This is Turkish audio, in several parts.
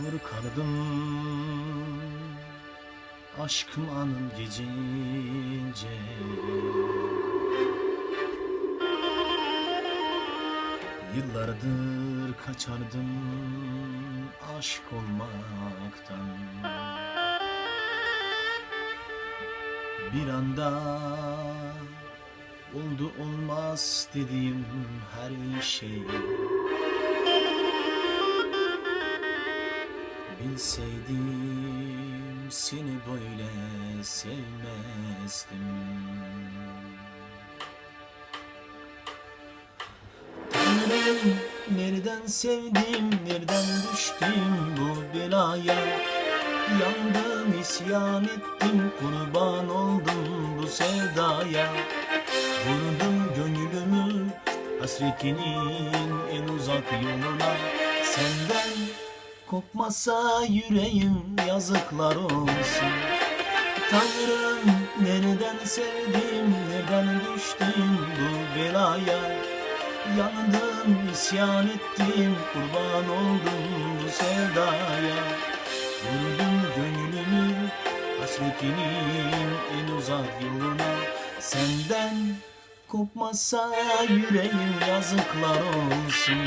Korkardım aşkım anın gecince. Yıllardır kaçardım aşk olmaktan. Bir anda oldu olmaz dediğim her şey Bilseydim seni böyle sevmezdim. Tanrım nereden sevdim, nereden düştüm bu belaya? Yandım, isyan ettim, kurban oldum bu sevdaya. Vurdum gönlümü hasretinin en uzak yoluna. Senden kopmasa yüreğim yazıklar olsun. Tanrım nereden sevdim, nereden düştüm bu belaya? Yandım, isyan ettim, kurban oldum bu sevdaya. Vurdum gönlümü hasretinin en uzak yoluna. Senden kopmasa yüreğim yazıklar olsun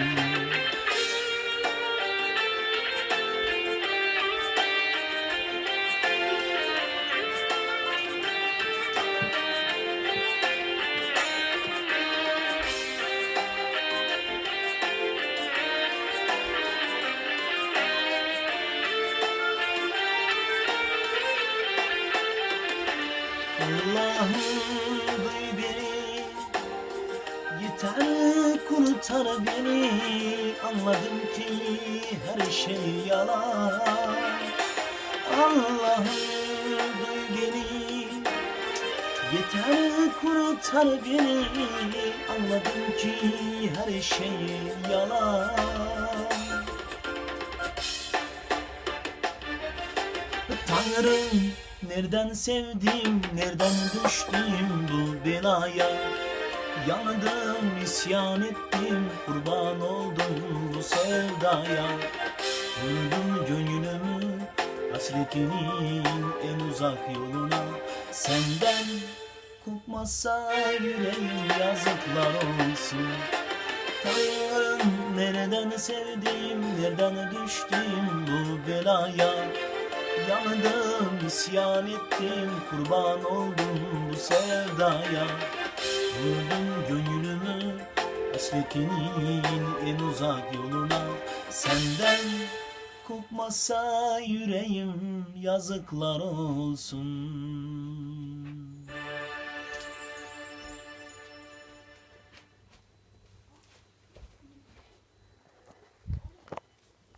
Allah'ım duy Yeter kurtar beni Anladım ki her şey yalan. Allah'ım duy beni Yeter kurtar beni Anladım ki her şey yalan. Tanrım nereden sevdim, nereden düştüm bu belaya? Yandım, isyan ettim, kurban oldum bu sevdaya. Vurdum gönlümü hasretinin en uzak yoluna. Senden kopmasa yüreğim yazıklar olsun. Tanrım nereden sevdim, nereden düştüm bu belaya Yandım, isyan ettim, kurban oldum bu sevdaya. Vurdum gönlümü hasretinin en uzak yoluna. Senden kopmasa yüreğim yazıklar olsun